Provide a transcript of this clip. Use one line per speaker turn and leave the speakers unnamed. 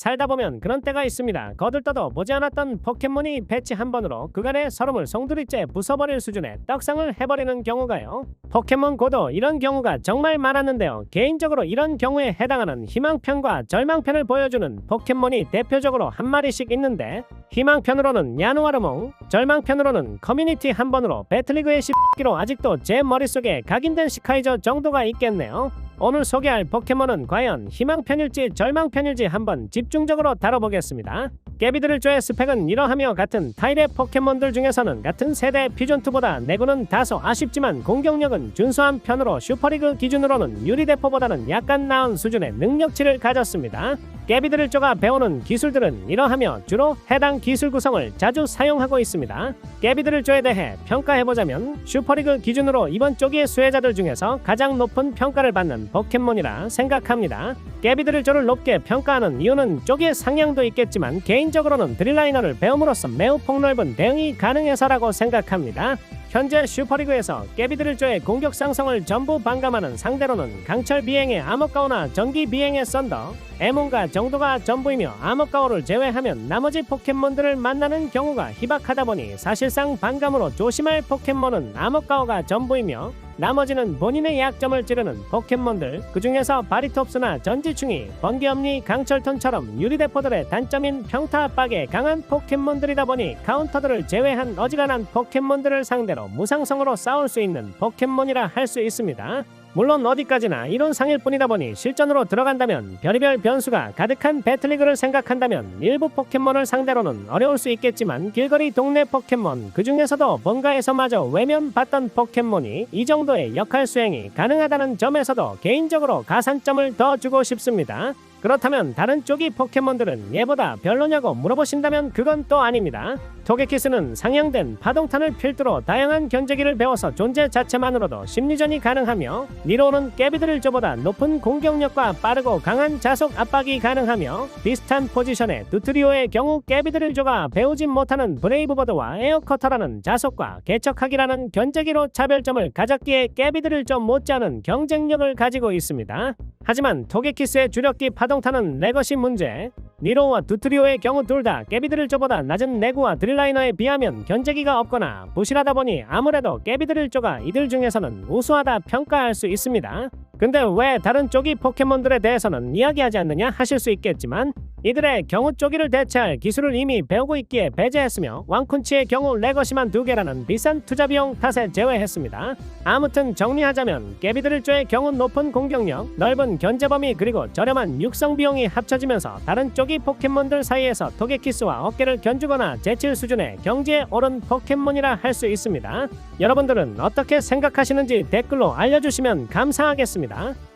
살다 보면 그런 때가 있습니다. 거들떠도 보지 않았던 포켓몬이 배치 한 번으로 그간의 서름을 송두리째 부숴버릴 수준의 떡상을 해버리는 경우가요. 포켓몬 고도 이런 경우가 정말 많았는데요. 개인적으로 이런 경우에 해당하는 희망편과 절망편을 보여주는 포켓몬이 대표적으로 한 마리씩 있는데 희망편으로는 야누아르몽, 절망편으로는 커뮤니티 한 번으로 배틀리그의 10기로 아직도 제 머릿속에 각인된 시카이저 정도가 있겠네요. 오늘 소개할 포켓몬은 과연 희망편일지 절망편일지 한번 집중적으로 다뤄보겠습니다. 깨비드를 조의 스펙은 이러하며 같은 타일의 포켓몬들 중에서는 같은 세대 피존2보다 내구는 다소 아쉽지만 공격력은 준수한 편으로 슈퍼리그 기준으로는 유리대포보다는 약간 나은 수준의 능력치를 가졌습니다. 깨비드를 쪼가 배우는 기술들은 이러하며 주로 해당 기술 구성을 자주 사용하고 있습니다. 깨비드를 쪼에 대해 평가해보자면 슈퍼리그 기준으로 이번 쪼기의 수혜자들 중에서 가장 높은 평가를 받는 포켓몬이라 생각합니다. 깨비드를 쪼를 높게 평가하는 이유는 쪼기의 상향도 있겠지만 개인적으로는 드릴라이너를 배움으로써 매우 폭넓은 대응이 가능해서라고 생각합니다. 현재 슈퍼리그에서 깨비드를 쪼의 공격 상성을 전부 반감하는 상대로는 강철 비행의 아머가오나 전기 비행의 썬더, 에몬과 정도가 전부이며 아머가오를 제외하면 나머지 포켓몬들을 만나는 경우가 희박하다 보니 사실상 반감으로 조심할 포켓몬은 아머가오가 전부이며 나머지는 본인의 약점을 찌르는 포켓몬들 그 중에서 바리톱스나 전지충이 번개엄니 강철톤처럼 유리대포들의 단점인 평타 압박에 강한 포켓몬들이다 보니 카운터들을 제외한 어지간한 포켓몬들을 상대로 무상성으로 싸울 수 있는 포켓몬이라 할 수 있습니다. 물론 어디까지나 이론상일 뿐이다 보니 실전으로 들어간다면 별의별 변수가 가득한 배틀리그를 생각한다면 일부 포켓몬을 상대로는 어려울 수 있겠지만 길거리 동네 포켓몬 그 중에서도 본가에서마저 외면받던 포켓몬이 이 정도의 역할 수행이 가능하다는 점에서도 개인적으로 가산점을 더 주고 싶습니다. 그렇다면 다른 쪽이 포켓몬들은 얘보다 별로냐고 물어보신다면 그건 또 아닙니다. 토게키스는 상향된 파동탄을 필두로 다양한 견제기를 배워서 존재 자체만으로도 심리전이 가능하며 니로는 깨비드를 저보다 높은 공격력과 빠르고 강한 자속 압박이 가능하며 비슷한 포지션의 두트리오의 경우 깨비드를 조가 배우지 못하는 브레이브버드와 에어커터라는 자속과 개척하기라는 견제기로 차별점을 가졌기에 깨비드를 좀 못지않은 경쟁력을 가지고 있습니다. 하지만 토게키스의 주력기 파동탄은 레거시 문제 니로와 두트리오의 경우 둘 다 깨비드를 저보다 낮은 내구와 드릴라이너에 비하면 견제기가 없거나 부실하다 보니 아무래도 깨비드를 쪼가 이들 중에서는 우수하다 평가할 수 있습니다. 근데 왜 다른 쪽이 포켓몬들에 대해서는 이야기하지 않느냐 하실 수 있겠지만 이들의 경우 쪼기를 대체할 기술을 이미 배우고 있기에 배제했으며 왕쿤치의 경우 레거시만 두 개라는 비싼 투자 비용 탓에 제외했습니다. 아무튼 정리하자면 깨비드를 쪼의 경우 높은 공격력, 넓은 견제 범위 그리고 저렴한 육성 비용이 합쳐지면서 다른 쪽이 포켓몬들 사이에서 토게키스와 어깨를 견주거나 제칠 수준의 경지에 오른 포켓몬이라 할 수 있습니다. 여러분들은 어떻게 생각하시는지 댓글로 알려주시면 감사하겠습니다.